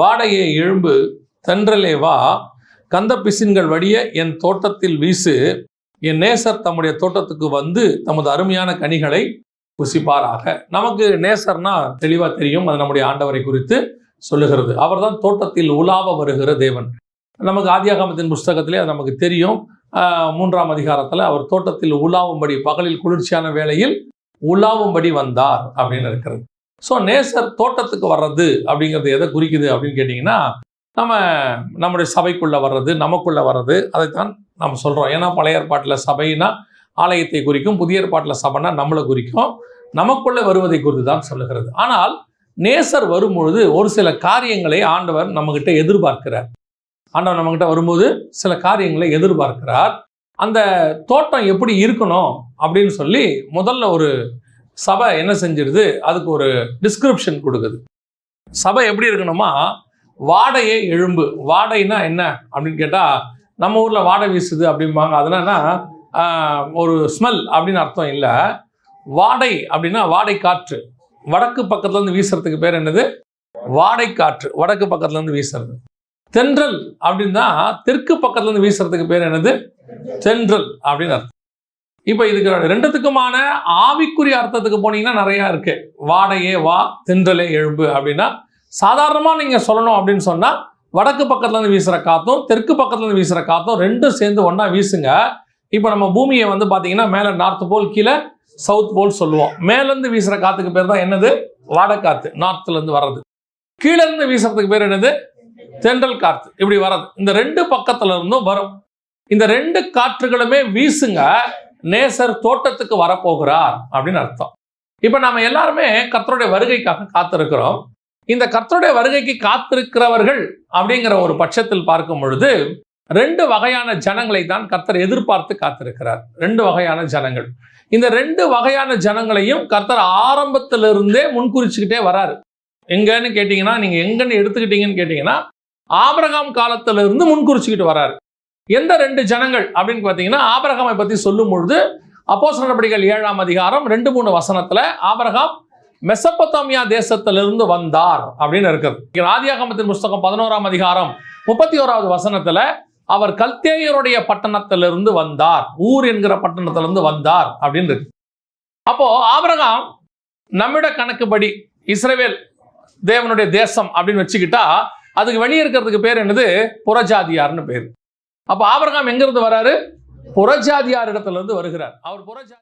வாடையே எழும்பு தென்றலே வா. கந்த பிசின்கள் வடிய என் தோட்டத்தில் வீசு. என் நேசர் தம்முடைய தோட்டத்துக்கு வந்து தமது அருமையான கனிகளை புசிப்பாராக. நமக்கு நேசர்னா தெளிவா தெரியும். அது நம்முடைய ஆண்டவரை குறித்து சொல்லுகிறது. அவர்தான் தோட்டத்தில் உலாவ வருகிற தேவன். நமக்கு ஆதியாகமத்தின் புஸ்தகத்திலே அது நமக்கு தெரியும். மூன்றாம் அதிகாரத்தில் அவர் தோட்டத்தில் உலாவும்படி பகலில் குளிர்ச்சியான வேளையில் உலாவும்படி வந்தார் அப்படின்னு இருக்கிறது. ஸோ நேசர் தோட்டத்துக்கு வர்றது அப்படிங்கிறது எதை குறிக்குது அப்படின்னு கேட்டிங்கன்னா நம்ம நம்முடைய சபைக்குள்ளே வர்றது நமக்குள்ளே வர்றது அதைத்தான் நம்ம சொல்கிறோம் ஏன்னா பழைய ஏற்பாட்டில் சபைனா ஆலயத்தை குறிக்கும் புதிய ஏற்பாட்டில் சபைனா நம்மளை குறிக்கும். நமக்குள்ளே வருவதை குறித்து தான் சொல்லுகிறது. ஆனால் நேசர் வரும்பொழுது ஒரு சில காரியங்களை ஆண்டவர் நம்மகிட்ட எதிர்பார்க்கிறார். ஆண்டவர் நம்மகிட்ட வரும்போது சில காரியங்களை எதிர்பார்க்கிறார். அந்த தோட்டம் எப்படி இருக்கணும் அப்படின்னு சொல்லி முதல்ல ஒரு சபை என்ன செஞ்சிருது? அதுக்கு ஒரு டிஸ்கிரிப்ஷன் கொடுக்குது. சபை எப்படி இருக்கணுமா? வாடையே எழும்பு. வாடைனா என்ன அப்படின்னு கேட்டால் நம்ம ஊரில் வாடை வீசுது அப்படிம்பாங்க. அதனால ஒரு ஸ்மெல் அப்படின்னு அர்த்தம் இல்லை. வாடை அப்படின்னா வாடை காற்று. வடக்கு பக்கத்துலேருந்து வீசுறதுக்கு பேர் என்னது? வாடை காற்று. வடக்கு பக்கத்துலேருந்து வீசுறது. தென்றல் அப்படின்னா தெற்கு பக்கத்துலேருந்து வீசுறதுக்கு பேர் என்னது? தென்றல் அப்படின்னு அர்த்தம். இப்போ இதுக்கு ரெண்டுத்துக்குமான ஆவிக்குரிய அர்த்தத்துக்கு போனீங்கன்னா நிறையா இருக்கு. வாடையே வா தென்றலே எழும்பு அப்படின்னா சாதாரணமாக நீங்கள் சொல்லணும் அப்படின்னு சொன்னால் வடக்கு பக்கத்துலேருந்து வீசுகிற காற்றும் தெற்கு பக்கத்துலேருந்து வீசுகிற காற்றும் ரெண்டும் சேர்ந்து ஒன்றா வீசுங்க. இப்போ நம்ம பூமியை வந்து பார்த்தீங்கன்னா மேலே நார்த் போல் கீழே சவுத் போல் சொல்லுவோம். மேலேருந்து வீசுகிற காற்றுக்கு பேர் தான் என்னது? வாடைக்காற்று நார்த்துலேருந்து வர்றது. கீழேருந்து வீசுறதுக்கு பேர் என்னது? தென்றல் காற்று இப்படி வர்றது. இந்த ரெண்டு பக்கத்துல இருந்தும் வரும். இந்த ரெண்டு காற்றுகளுமே வீசுங்க. நேசர் தோட்டத்துக்கு வரப்போகிறார் அப்படின்னு அர்த்தம். இப்போ நாம் எல்லாருமே கத்தருடைய வருகைக்காக காத்திருக்கிறோம். இந்த கத்தருடைய வருகைக்கு காத்திருக்கிறவர்கள் அப்படிங்கிற ஒரு பட்சத்தில் பார்க்கும் பொழுது ரெண்டு வகையான ஜனங்களை தான் கர்த்தர் எதிர்பார்த்து காத்திருக்கிறார். ரெண்டு வகையான ஜனங்கள். இந்த ரெண்டு வகையான ஜனங்களையும் கர்த்தர் ஆரம்பத்திலிருந்தே முன்குறிச்சுக்கிட்டே வராரு. எங்கன்னு கேட்டிங்கன்னா நீங்க எங்கன்னு எடுத்துக்கிட்டீங்கன்னு கேட்டிங்கன்னா ஆபரகாம் காலத்துல இருந்து முன்குறிச்சுக்கிட்டு வராரு. எந்த ரெண்டு ஜனங்கள் அப்படின்னு பார்த்தீங்கன்னா ஆபரகாமை பற்றி சொல்லும் பொழுது அப்போஸ்தலர் நடபடிகள் ஏழாம் அதிகாரம் ரெண்டு மூணு வசனத்துல ஆபரகாம் மெசப்பத்தாமியா தேசத்திலிருந்து வந்தார் அப்படின்னு இருக்குது. ஆதியாகமத்தின் புஸ்தகம் பதினோராம் அதிகாரம் முப்பத்தி ஓராவது வசனத்துல அவர் கல்தேயருடைய பட்டணத்திலிருந்து வந்தார். ஊர் என்கிற பட்டணத்திலிருந்து வந்தார் அப்படின்னு இருக்கு. அப்போ ஆபரகாம் நம்மிட கணக்குப்படி இஸ்ரேவேல் தேவனுடைய தேசம் அப்படின்னு வச்சுக்கிட்டா அதுக்கு வெளியே இருக்கிறதுக்கு பேர் என்னது? புறஜாதியார்னு பேர். அப்போ ஆபரகாம் எங்கிருந்து வராரு? புறஜாதியார் இடத்துல இருந்து வருகிறார். அவர் புறஜாதி